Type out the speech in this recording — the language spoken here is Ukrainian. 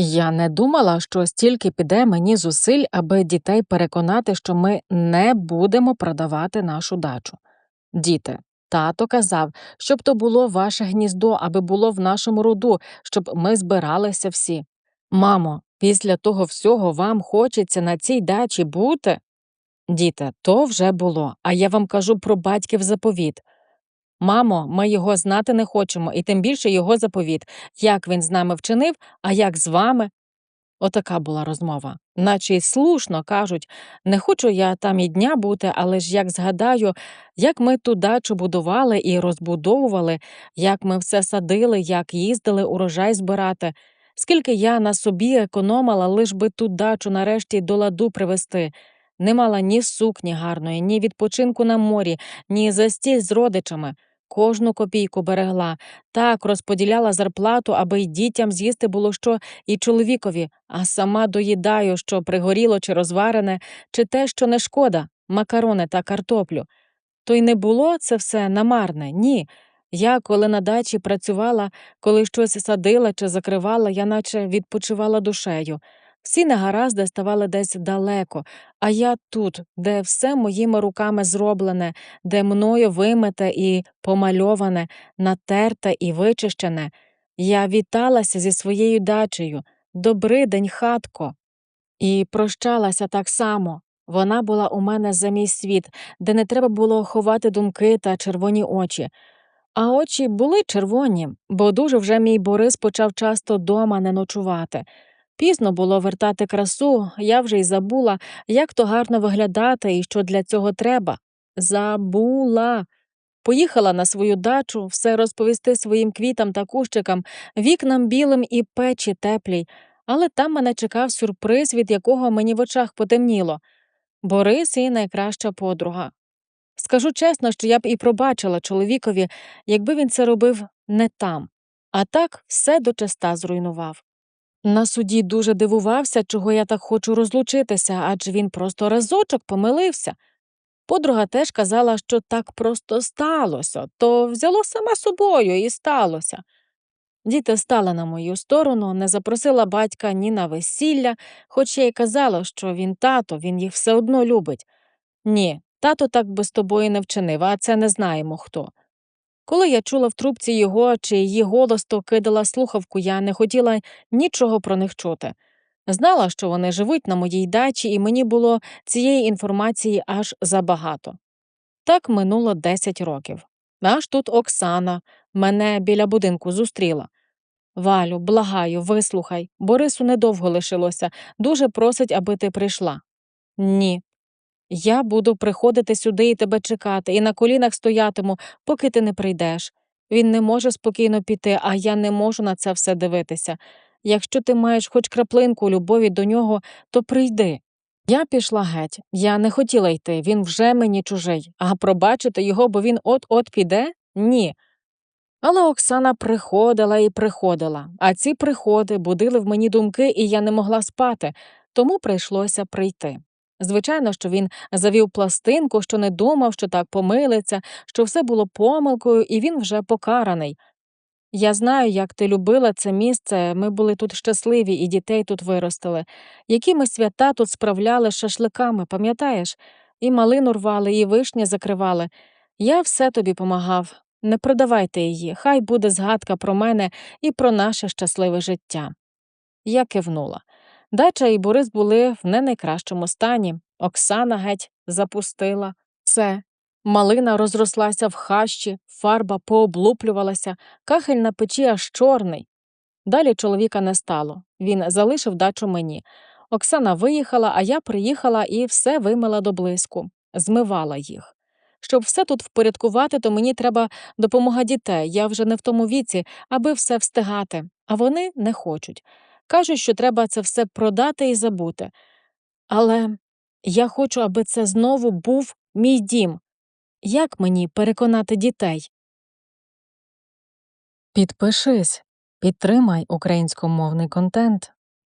Я не думала, що стільки піде мені зусиль, аби дітей переконати, що ми не будемо продавати нашу дачу. Діти, тато казав, щоб то було ваше гніздо, аби було в нашому роду, щоб ми збиралися всі. Мамо, після того всього вам хочеться на цій дачі бути? Діти, то вже було, а я вам кажу про батьків заповіт. Мамо, ми його знати не хочемо, і тим більше його заповіт, як він з нами вчинив, а як з вами. Отака була розмова. Наче й слушно кажуть, не хочу я там і дня бути, але ж як згадаю, як ми ту дачу будували і розбудовували, як ми все садили, як їздили урожай збирати, скільки я на собі економила, лиш би ту дачу нарешті до ладу привести. Не мала ні сукні гарної, ні відпочинку на морі, ні застіль з родичами. Кожну копійку берегла, так розподіляла зарплату, аби й дітям з'їсти було що і чоловікові, а сама доїдаю, що пригоріло чи розварене, чи те, що не шкода, макарони та картоплю. То й не було це все намарне, ні. Я, коли на дачі працювала, коли щось садила чи закривала, я наче відпочивала душею. Всі негаразди ставали десь далеко, а я тут, де все моїми руками зроблене, де мною вимите і помальоване, натерте і вичищене. Я віталася зі своєю дачею. Добрий день, хатко. І прощалася так само. Вона була у мене за мій світ, де не треба було ховати думки та червоні очі. А очі були червоні, бо дуже вже мій Борис почав часто дома не ночувати. Пізно було вертати красу, я вже й забула, як то гарно виглядати і що для цього треба. Забула. Поїхала на свою дачу, все розповісти своїм квітам та кущикам, вікнам білим і печі теплій, але там мене чекав сюрприз, від якого мені в очах потемніло. Борис і найкраща подруга. Скажу чесно, що я б і пробачила чоловікові, якби він це робив не там, а так все дочиста зруйнував. На суді дуже дивувався, чого я так хочу розлучитися, адже він просто разочок помилився. Подруга теж казала, що так просто сталося, то взяло саме собою і сталося. Діти стали на мою сторону, не запросила батька ні на весілля, хоч я й казала, що він тато, він їх все одно любить. Ні, тато так би з тобою не вчинив, а це не знаємо хто. Коли я чула в трубці його чи її голос, то кидала слухавку, я не хотіла нічого про них чути. Знала, що вони живуть на моїй дачі, і мені було цієї інформації аж забагато. Так минуло 10 років. Аж тут Оксана мене біля будинку зустріла. Валю, благаю, вислухай, Борису недовго лишилося, дуже просить, аби ти прийшла. Ні. Я буду приходити сюди і тебе чекати, і на колінах стоятиму, поки ти не прийдеш. Він не може спокійно піти, а я не можу на це все дивитися. Якщо ти маєш хоч краплинку любові до нього, то прийди. Я пішла геть, я не хотіла йти, він вже мені чужий, а пробачити його, бо він от-от піде? Ні. Але Оксана приходила і приходила, а ці приходи будили в мені думки, і я не могла спати, тому прийшлося прийти. Звичайно, що він завів пластинку, що не думав, що так помилиться, що все було помилкою, і він вже покараний. Я знаю, як ти любила це місце, ми були тут щасливі і дітей тут виростили. Які ми свята тут справляли шашликами, пам'ятаєш? І малину рвали, і вишні закривали. Я все тобі помагав. Не продавайте її, хай буде згадка про мене і про наше щасливе життя. Я кивнула. Дача і Борис були в не найкращому стані. Оксана геть запустила все. Малина розрослася в хащі, фарба пооблуплювалася, кахель на печі аж чорний. Далі чоловіка не стало. Він залишив дачу мені. Оксана виїхала, а я приїхала і все вимила до блиску, змивала їх. Щоб все тут впорядкувати, то мені треба допомога дітей. Я вже не в тому віці, аби все встигати, а вони не хочуть. Кажуть, що треба це все продати і забути. Але я хочу, аби це знову був мій дім. Як мені переконати дітей? Підпишись, підтримай українськомовний контент.